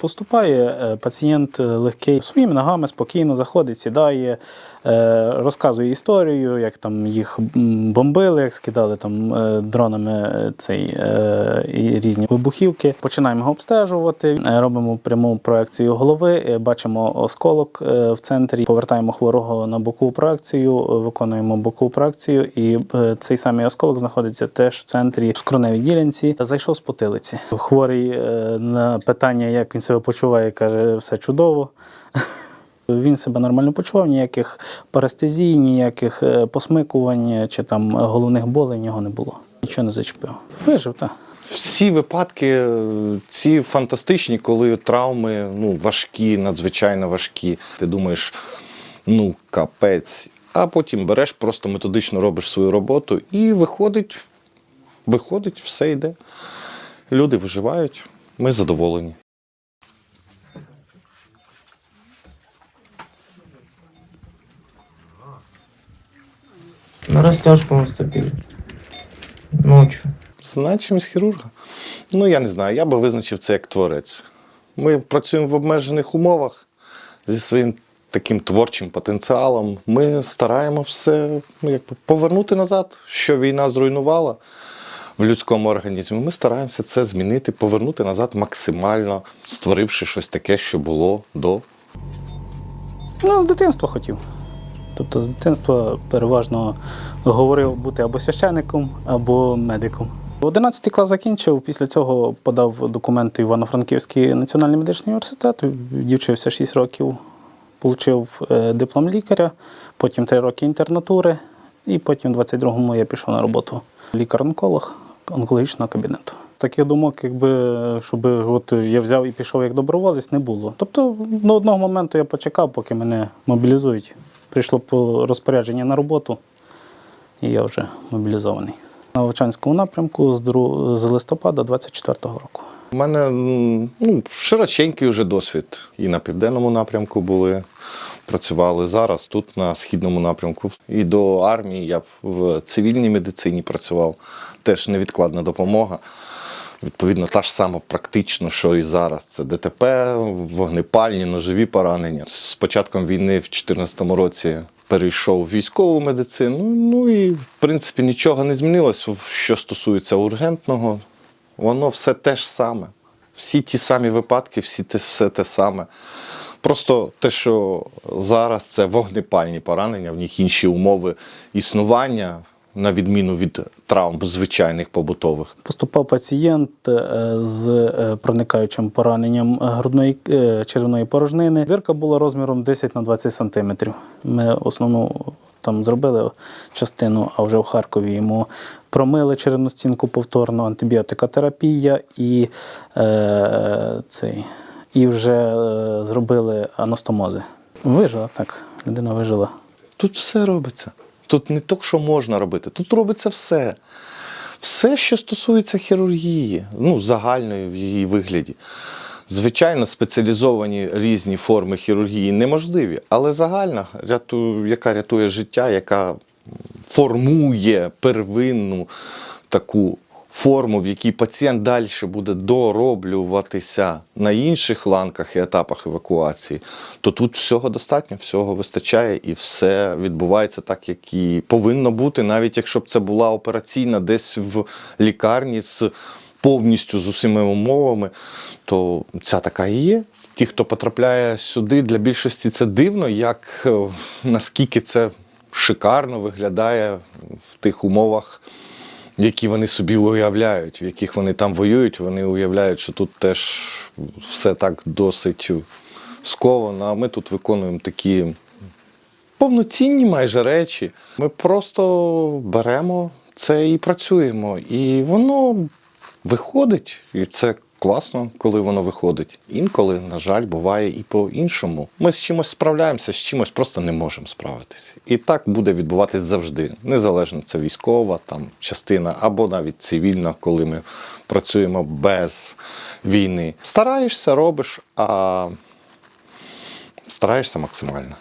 Поступає е, пацієнт е, легкий своїми ногами спокійно заходить, сідає, е, розказує історію, як там їх бомбили, як скидали там дронами цей і різні вибухівки. Починаємо його обстежувати, робимо пряму проекцію голови, бачимо осколок в центрі, повертаємо хворого на бокову проекцію, виконуємо бокову проекцію, і цей самий осколок знаходиться теж в центрі в скроневій ділянці. Зайшов з потилиці. Хворий на питання, як він себе почуває, каже, все чудово. Він себе нормально почував, ніяких парестезій, ніяких е, посмикувань чи там головних болей нього не було. Нічого не зачепив. Вижив, так. Всі випадки е, ці фантастичні, коли травми ну, важкі, надзвичайно важкі. Ти думаєш, ну, капець. А потім береш, просто методично робиш свою роботу і виходить, виходить, все йде. Люди виживають, ми задоволені. На растяжку наступили. Ночью. Значимість хірурга. Ну, я не знаю, я би визначив це як творець. Ми працюємо в обмежених умовах зі своїм таким творчим потенціалом. Ми стараємо все ну, якби, повернути назад, що війна зруйнувала в людському організмі. Ми стараємося це змінити, повернути назад максимально, створивши щось таке, що було до. Ну, з дитинства хотів. Тобто з дитинства переважно говорив бути або священником, або медиком. 11 клас закінчив, після цього подав документи в Івано-Франківський національний медичний університет, дівчився 6 років, отримав диплом лікаря, потім 3 роки інтернатури, і потім в 22-му я пішов на роботу лікар-онколог онкологічного кабінету. Таких думок, якби щоб от я взяв і пішов як доброволець, не було. Тобто до одного моменту я почекав, поки мене мобілізують. Прийшло по розпорядження на роботу, і я вже мобілізований. На Овчанському напрямку з, з листопада 24-го року. У мене ну, широченький вже досвід. І на південному напрямку були, працювали зараз, тут на східному напрямку. І до армії я в цивільній медицині працював. Теж невідкладна допомога. Відповідно, та ж сама практично, що і зараз. Це ДТП, вогнепальні, ножові поранення. З початком війни в 2014 році перейшов в військову медицину. Ну і в принципі нічого не змінилося, що стосується ургентного. Воно все те ж саме. Всі ті самі випадки, всі те, все те саме. Просто те, що зараз це вогнепальні поранення, в них інші умови існування, на відміну від травм звичайних побутових. Поступав пацієнт е, з е, проникаючим пораненням грудної е, червоної порожнини. Дирка була розміром 10 на 20 сантиметрів. Ми основну там зробили частину, а вже в Харкові йому промили черевну стінку повторно, антибіотикотерапія і, е, цей, і вже зробили анастомози. Вижила так, людина вижила. Тут все робиться. Тут не то, що можна робити, тут робиться все. Все, що стосується хірургії, ну, загальної в її вигляді. Звичайно, спеціалізовані різні форми хірургії неможливі, але загальна, яка рятує життя, яка формує первинну таку форму, в якій пацієнт далі буде дороблюватися на інших ланках і етапах евакуації, то тут всього достатньо, всього вистачає і все відбувається так, як і повинно бути, навіть якщо б це була операційна десь в лікарні з повністю з усіма умовами, то ця така і є. Ті, хто потрапляє сюди, для більшості це дивно, як е, наскільки це шикарно виглядає в тих умовах, які вони собі уявляють, в яких вони там воюють. Вони уявляють, що тут теж все так досить сковано. А ми тут виконуємо такі повноцінні майже речі. Ми просто беремо це і працюємо. І воно виходить, і це класно, коли воно виходить. Інколи, на жаль, буває і по-іншому. Ми з чимось справляємося, з чимось просто не можемо справитися. І так буде відбуватись завжди. Незалежно це військова там частина або навіть цивільна, коли ми працюємо без війни. Стараєшся, робиш, а стараєшся максимально.